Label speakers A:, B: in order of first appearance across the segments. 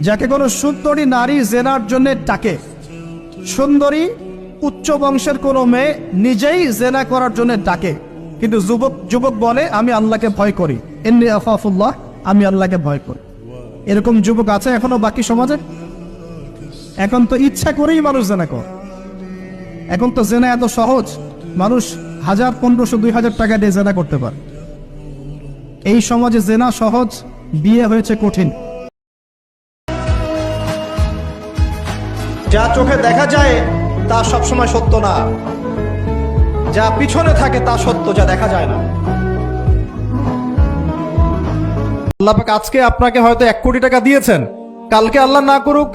A: যাকে কোনো সুন্দরী নারী জেনার জন্য ডাকে। সুন্দরী উচ্চ বংশের কোনো মেয়ে নিজেই জেনা করার জন্য ডাকে। কিন্তু যুবক যুবক বলে, আমি আল্লাহকে ভয় করি। এমনি আফাফুল্লাহ, আমি আল্লাহকে ভয় করি। এরকম যুবক আছে এখনও বাকি সমাজে? এখন তো ইচ্ছা করেই মানুষ জেনা কর। এখন তো জেনা এত সহজ, মানুষ হাজার, পনেরোশো, দুই হাজার টাকা দিয়ে জেনা করতে পারে। এই সমাজে জেনা সহজ, বিয়ে হয়েছে কঠিন।
B: যা চোখে দেখা যায়, তা সবসময় সত্য না। যা পিছনে থাকে, তা সত্য, যা দেখা যায় না। আল্লাহ আজকে আপনাকে হয়তো এক কোটি টাকা দিয়েছেন। কালকে আল্লাহ না করুক,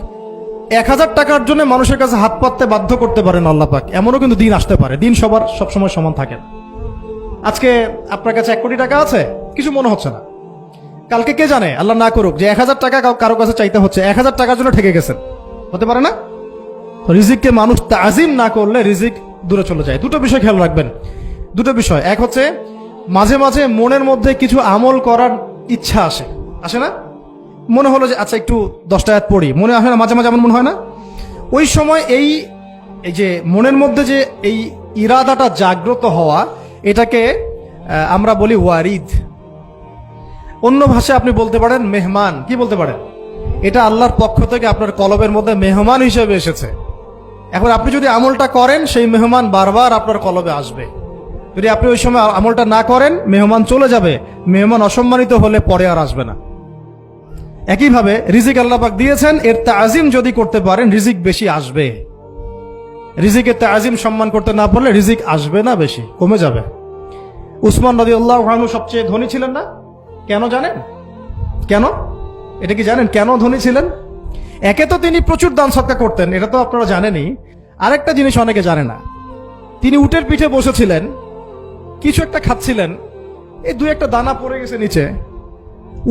B: এক হাজার টাকার জন্য মানুষের কাছে হাত পাততে বাধ্য করতে পারেন আল্লাহ পাক। এমনও কিন্তু দিন আসতে পারে। দিন সবার সবসময় সমান থাকে। না। আজকে আপনার কাছে এক কোটি টাকা আছে, কিছু মনে হচ্ছে না। কালকে কে জানে? আল্লাহ না করুক, যে এক হাজার টাকা কারও কাছে চাইতে হচ্ছে, এক হাজার টাকার জন্য ঠেকে গেছেন। হতে পারে না? রিজিককে মানুষ তাজিম না করলে রিজিক দূরে চলে যায়। দুটো বিষয় খেয়াল রাখবেন। দুটো বিষয়। এক হচ্ছে, মাঝে মাঝে মনের মধ্যে কিছু আমল করার ইচ্ছা আসে। আসে না? মনে হলো যে আচ্ছা একটু দশটা আয়াত পড়ি। মনে আসে না? মাঝে মাঝে এমন মনে হয় না? ওই সময় এই এই যে মনের মধ্যে যে এই ইরাদাটা জাগ্রত হওয়া, এটাকে আমরা বলি ওয়ারিদ। অন্য ভাষায় আপনি বলতে পারেন মেহমান। কি বলতে পারেন? এটা আল্লাহর পক্ষ থেকে আপনার কলবের মধ্যে মেহমান হিসেবে এসেছে। এখন আপনি যদি আমলটা করেন, সেই মেহমান বারবার আপনার কলবে আসবে। যদি আপনি ওই সময় আমলটা না করেন, মেহমান চলে যাবে। মেহমান অসম্মানিত হলে পরে আর আসবে না। একইভাবে রিজিক আল্লাপাক দিয়েছেন, এর তাজিম যদি করতে পারেন, রিজিক বেশি আসবে। রিজিকের তাজিম সম্মান করতে না পারলে রিজিক আসবে না বেশি, কমে যাবে। উসমান নদী আল্লাহ সবচেয়ে ধনী ছিলেন না? কেন জানেন? কেন? এটা কি জানেন? কেন ধনী ছিলেন? একে তো তিনি প্রচুর দান সৎকা করতেন, এটা তো আপনারা জানেনই। আরেকটা জিনিস অনেকে জানে না। তিনি উটের পিঠে বসেছিলেন, কিছু একটা খাচ্ছিলেন, এই দু একটা দানা পড়ে গেছে নিচে।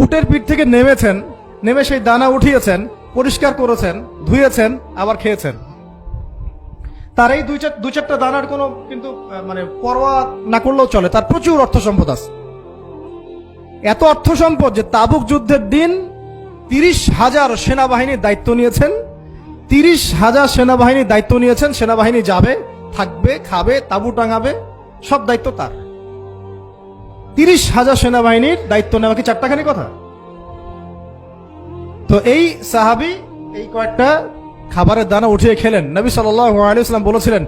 B: উটের পিঠ থেকে নেমেছেন, নেমে সেই দানা উঠিয়েছেন, পরিষ্কার করেছেন, ধুয়েছেন, আবার খেয়েছেন। তার এই দুই দু চারটা দানার কোনো কিন্তু মানে পরোয়া না করলেও চলে, তার প্রচুর অর্থ সম্পদ আছে। এত অর্থ সম্পদ যে তাবুক যুদ্ধের দিন তিরিশ হাজার সেনাবাহিনীর দায়িত্ব নিয়েছেন। তিরিশ হাজার সেনাবাহিনীর দায়িত্ব নিয়েছেন, সেনাবাহিনী যাবে, থাকবে, খাবে, তাবু টাঙাবে, সব দায়িত্ব তার। তিরিশ হাজার সেনাবাহিনীর দায়িত্ব নেওয়া কি চারটাখানি কথা? তো এই সাহাবি এই কয়েকটা খাবারের দানা উঠিয়ে খেলেন। নবী সাল্লাম বলেছিলেন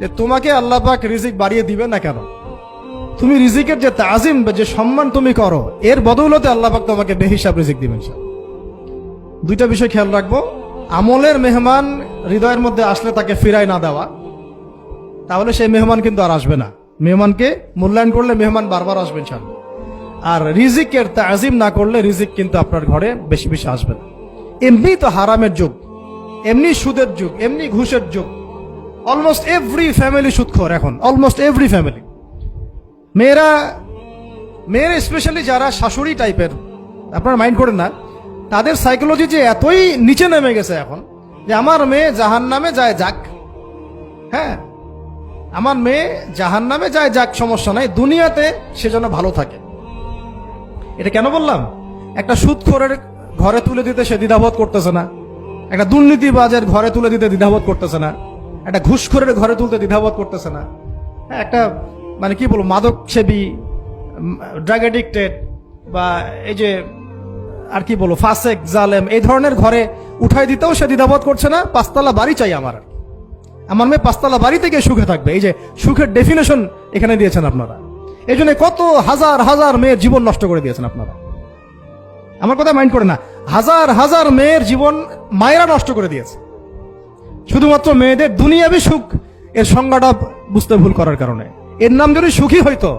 B: যে, তোমাকে আল্লাহ পাক রিজিক বাড়িয়ে দিবে না কেন? তুমি রিজিকের যে তাজিম বা যে সম্মান তুমি করো, এর বদৌলতে আল্লাহ পাক তোমাকে বেহিসাব রিজিক দিবেন স্যার দুইটা বিষয় খেয়াল রাখব। আমলের মেহমান হৃদয়ের মধ্যে আসলে তাকে ফিরায় না দেওয়া। তাহলে সেই মেহমান কিন্তু আর আসবে না। মেহমানকে মূল্যায়ন করলে মেহমান বারবার আসবেন স্যার আর রিজিকের তাজিম না করলে রিজিক কিন্তু আপনার ঘরে বেশি বেশি আসবে না। এমনি তো হারামের যুগ, এমনি সুদের যুগ, এমনি ঘুষের যুগ। অলমোস্ট এভরি ফ্যামিলি সুদখোর এখন অলমোস্ট এভরি ফ্যামিলি মেয়েরা মেয়েরা স্পেশালি যারা শাশুড়ি টাইপের আপনার মাইন্ড করেন না তাদের সাইকোলজি যে এতই নিচে নেমে গেছে এখন যে আমার মেয়ে জাহান নামে যায় যাক। হ্যাঁ আমার মেয়ে জাহান নামে যায় যাক সমস্যা নাই। দুনিয়াতে সে যেন ভালো থাকে। এটা কেন বললাম? একটা সুদখোরের ঘরে তুলে দিতে সে দ্বিধাবোধ করতেছে না। একটা দুর্নীতিবাজের ঘরে তুলে দিতে দ্বিধাবোধ করতেছে না। একটা ঘুষখোরের ঘরে তুলতে দ্বিধাবোধ করতেছে না। হ্যাঁ, একটা মানে কি বলব মাদক সেবী ড্রাগ এডিক্টেড বা এই যে আর কি বলব, ফাসেক, জালেম, এই ধরনের ঘরে উঠাই দিতেও সে দ্বিধাবোধ করছে না, পাঁচতলা বাড়ি চাই আমার আমার মেয়ে পাঁচতলা বাড়ি থেকে সুখে থাকবে। এই যে সুখের ডেফিনেশন এখানে দিয়েছেন আপনারা। এই জন্য কত হাজার হাজার মেয়ের জীবন নষ্ট করে দিয়েছেন আপনারা। আমার কথা মাইন্ড করে না। হাজার হাজার মেয়ের জীবন মায়েরা নষ্ট করে দিয়েছে। শুধুমাত্র মেয়েদের দুনিয়াবি সুখ, এর সংজ্ঞাটা বুঝতে ভুল করার কারণে। এর নাম যদি সুখী হইতো,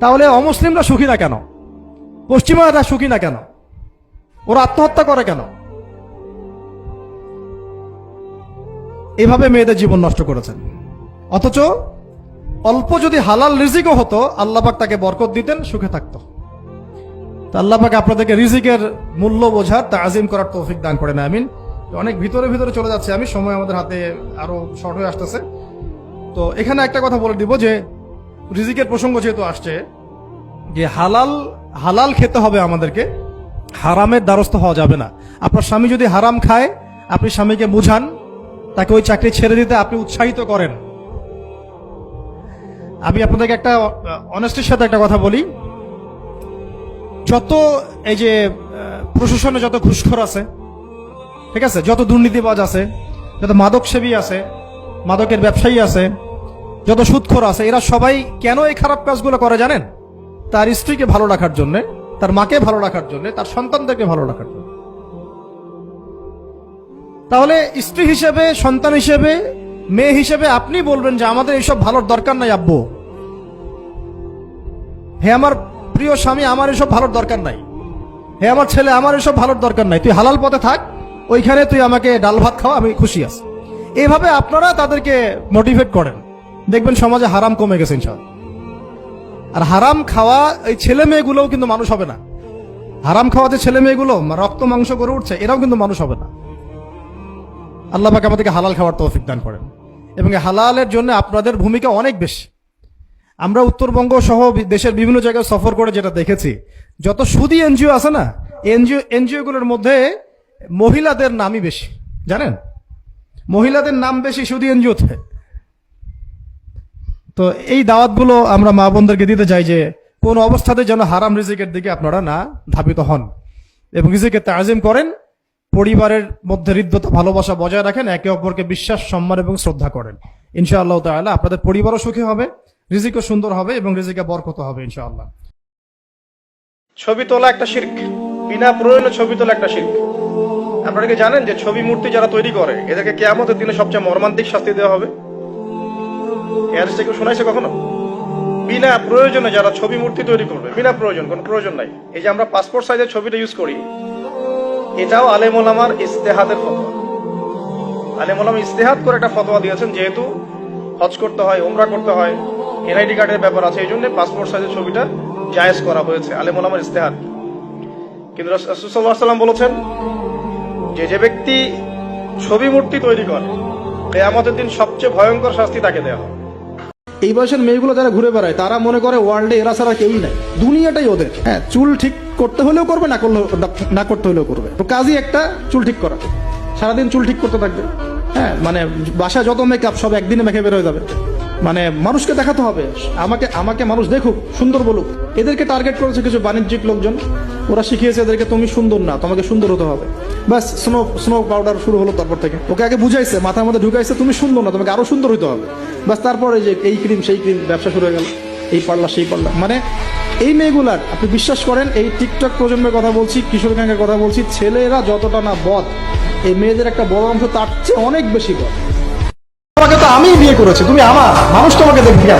B: তাহলে অমুসলিমরা সুখী না কেন? পশ্চিমারা সুখী না কেন? ওরা আত্মহত্যা করে কেন? এভাবে মেয়েদের জীবন নষ্ট করেছেন। অথচ অল্প যদি হালাল রিজিকও হতো আল্লাপাক তাকে বরকত দিতেন, সুখে থাকতো। আল্লাপাক আপনাদেরকে রিজিকের মূল্য বোঝার তা আজিম করার তৌফিক দান করে করেন, আমিন। অনেক ভিতরে ভিতরে চলে যাচ্ছে আমি, সময় আমাদের হাতে আরও শর্ট হয়ে আসতেছে। তো এখানে একটা কথা বলে দিব যে, রিজিকের প্রসঙ্গ যেহেতু আসছে, যে হালাল হালাল খেতে হবে আমাদেরকে। হারামের দ্বারস্থ হওয়া যাবে না। আপনার স্বামী যদি হারাম খায়, আপনি স্বামীকে বুঝান, তাকে ওই চাকরি ছেড়ে দিতে আপনি উৎসাহিত করেন। আমি আপনাদেরকে একটা অনেস্টির সাথে একটা কথা বলি। যত এই যে প্রশাসনে যত ঘুষখোর আছে, ঠিক আছে, যত দুর্নীতিবাজ আছে, যত মাদক সেবী আছে, মাদকের ব্যবসায়ী আছে, যত সুদখোর আছে, এরা সবাই কেন এই খারাপ কাজগুলো করে জানেন? তার স্ত্রীকে ভালো রাখার জন্য। তার মাকে ভালো রাখার জন্য, তার সন্তানদেরকে ভালো রাখার জন্য। তাহলে স্ত্রী হিসেবে, সন্তান হিসেবে, মেয়ে হিসেবে আপনি বলবেন যে আমাদের এইসব ভালোর দরকার নাই, আব্বু। হে আমার প্রিয় স্বামী, আমার এসব ভালোর দরকার নাই। হে আমার ছেলে, আমার এসব ভালোর দরকার নাই। তুই হালাল পথে থাক, ওইখানে তুই আমাকে ডাল ভাত খাওয়া, আমি খুশি আছি। এইভাবে আপনারা তাদেরকে মোটিভেট করেন। দেখবেন সমাজে হারাম কমে গেছে ইনশাল্লাহ আর হারাম খাওয়া এই ছেলে মেয়েগুলোও কিন্তু মানুষ হবে না। হারাম খাওয়া যে ছেলে মেয়েগুলো রক্ত, মাংস করে উঠছে, এরাও কিন্তু মানুষ হবে না। আল্লাহ পাক আমাদেরকে হালাল খাওয়ার তৌফিক দান করেন। এবং হালালের জন্য আপনাদের ভূমিকা অনেক বেশি। আমরা উত্তরবঙ্গ সহ দেশের বিভিন্ন জায়গায় সফর করে যেটা দেখেছি, যত সুদি এনজিও আছে না, এনজিও এনজিও গুলোর মধ্যে মহিলাদের নামই বেশি। জানেন? মহিলাদের নাম বেশি সুদি এনজিওতে। তো এই দাওয়াতগুলো আমরা মা বোনদেরকে দিতে চাই যে কোন অবস্থাতে যেন হারাম রিজিকের দিকে আপনারা না ধাবিত হন এবং রিজিকে তাজিম করেন, পরিবারের মধ্যে হৃদ্যতা, ভালোবাসা বজায় রাখেন, একে অপরকে বিশ্বাস, সম্মান এবং শ্রদ্ধা করেন। ইনশাআল্লাহ তাআলা আপনাদের পরিবারও সুখী হবে, রিজিকও সুন্দর হবে এবং রিজিকে বরকত হবে ইনশাআল্লাহ। ছবি তোলা একটা শির্ক, বিনা প্রয়োজনে ছবি তোলা একটা শির্ক। আপনারা কি জানেন যে ছবি মূর্তি যারা তৈরি করে, এদেরকে কেয়ামতের দিনে সবচেয়ে মর্মান্তিক শাস্তি দেওয়া হবে? এর কেউ শোনাইছে কখনো? বিনা প্রয়োজনে যারা ছবি মূর্তি তৈরি করবে, বিনা প্রয়োজন, কোনো প্রয়োজন নাই। এই যে আমরা পাসপোর্ট সাইজের ছবিটা ইউজ করি, এটাও আলেম ওলামার ইস্তেহাদের ফতোয়া। আলেম ওলামা ইস্তেহাদ করে একটা ফতোয়া দিয়েছেন, যেহেতু হজ করতে হয়, উমরা করতে হয়, এনআইডি কার্ডের ব্যাপার আছে এই জন্য পাসপোর্ট সাইজের ছবিটা জায়েজ করা হয়েছে, আলেম ওলামার ইস্তেহাদ। কিন্তু রাসূলুল্লাহ সাল্লাম বলেছেন, যে যে ব্যক্তি ছবি মূর্তি তৈরি করে, কেয়ামতের দিন সবচেয়ে ভয়ঙ্কর শাস্তি তাকে দেওয়া হবে।
C: এই বয়সের মেয়েগুলো যারা ঘুরে বেড়ায় তারা মনে করে ওয়ার্ল্ডে এরা ছাড়া কেউই নাই। দুনিয়াটাই ওদের। হ্যাঁ। চুল ঠিক করতে হলেও করবে না করলে না করতে হলেও করবে। তো কাজই একটা চুল ঠিক করা। সারাদিন চুল ঠিক করতে থাকবে। হ্যাঁ মানে বাসায় যত মেকআপ সব একদিনে মেখে বের হয়ে যাবে। মানে মানুষকে দেখাতে হবে। আমাকে আমাকে মানুষ দেখুক সুন্দর বলুক। এদেরকে টার্গেট করেছে কিছু বাণিজ্যিক লোকজন। ওরা শিখিয়েছে এদেরকে, তুমি সুন্দর না, তোমাকে সুন্দর হতে হবে। ব্যাস স্নো স্নো পাউডার শুরু হলো তারপর থেকে। ওকে আগে বুঝাইছে, মাথার মধ্যে ঢুকাইছে, তুমি সুন্দর না, তোমাকে আরও সুন্দর হতে হবে। ব্যাস, তারপরে যে এই ক্রিম সেই ক্রিম ব্যবসা শুরু হয়ে গেল। এই পাল্লা, সেই পাল্লা। মানে এই মেয়েগুলার, আপনি বিশ্বাস করেন, এই টিকটক প্রজন্মের কথা বলছি, কিশোর গ্যাংয়ের কথা বলছি, ছেলেরা যতটা না বদ, এই মেয়েদের একটা বড় অংশ তার চেয়ে অনেক বেশি বদ।
B: তোমাকে তো আমিই বিয়ে করেছি, তুমি আমার, মানুষ তোমাকে দেখবে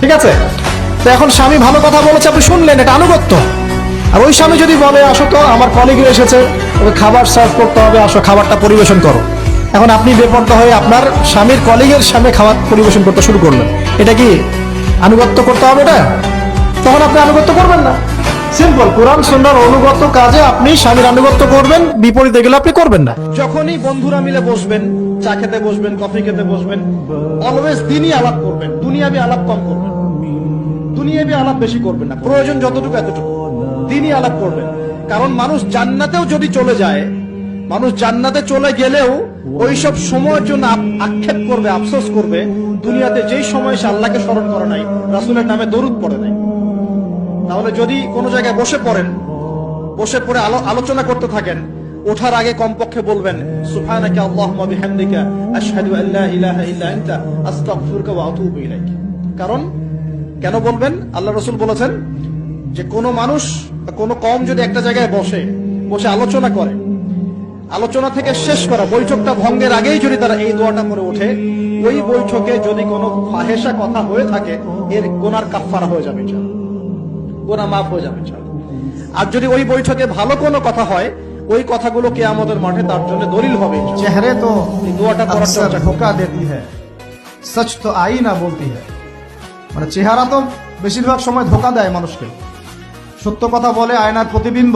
B: ঠিক আছে? তো এখন স্বামী ভালো কথা বলেছে, আপনি শুনলেন, এটা আনুগত্য। আর ওই স্বামী যদি বলে, আসো তো, আমার কলিগ এসেছে, ওকে খাবার সার্ভ করতে হবে, আসো, খাবারটা পরিবেশন করো। এখন আপনি বেপর্দা হয়ে আপনার স্বামীর কলিগের সামনে খাবার পরিবেশন করতে শুরু করলেন। এটা কি আনুগত্য করতে হবে এটা? তখন আপনি আনুগত্য করবেন না। সিম্পল কোরআন সুন্দর অনুগত কাজে আপনি স্বামীর আনুগত্য করবেন, বিপরীতে গেলে আপনি করবেন না।
C: যখনই বন্ধুরা মিলে বসবেন, চা খেতে বসবেন, কফি খেতে বসবেন অলওয়েজ দিনই আলাপ করবেন, দুনিয়াবি আলাপ কম করবেন। দুনিয়াবি আলাপ বেশি করবেন না, প্রয়োজন যতটুকু এতটুকু। দিনই আলাপ করবেন কারণ মানুষ জান্নাতেও যদি চলে যায়, মানুষ জান্নাতে চলে গেলেও ওইসব সময়ের জন্য আক্ষেপ করবে, আফসোস করবে। দুনিয়াতে যেই সময় সে আল্লাহকে স্মরণ করে নাই, রাসূলের নামে দরুদ পড়ে নাই। তাহলে যদি কোনো জায়গায় বসে পড়েন, বসে পড়ে আলো আলোচনা করতে থাকেন, ওঠার আগে কমপক্ষে বলবেন, সুবহানাকা আল্লাহুম্মা বিহামদিকা, আশহাদু আল্লা ইলাহা ইল্লা আনতা, আস্তাগফিরুকা ওয়া আতুবু ইলাইক। কারণ, কেন বলবেন? আল্লাহ রাসূল বলেছেন যে কোনো মানুষ কোনো কম যদি একটা জায়গায় বসে বসে আলোচনা করে আলোচনা থেকে শেষ করা বৈঠকটা ভঙ্গের আগেই যদি তারা এই দোয়াটা করে ওঠে ওই বৈঠকে যদি কোনো ফাহেসা কথা হয়ে থাকে এর গোনার কাফারা হয়ে যাবে চাল গোনা মাফ হয়ে যাবে চাল আর যদি ওই বৈঠকে ভালো কোনো কথা হয় ওই কথাগুলো কে আমাদের মাঠে তার জন্য দলিল হবে
A: চেহারে
C: তো দোয়াটা করার
A: ঢোকা দেতি হ্যাঁ। সচ তো আই না বলতি হ্যাঁ। মানে চেহারা তো বেশিরভাগ সময় ধোকা দেয় মানুষকে। সত্য কথা বলে আয়নার প্রতিবিম্ব।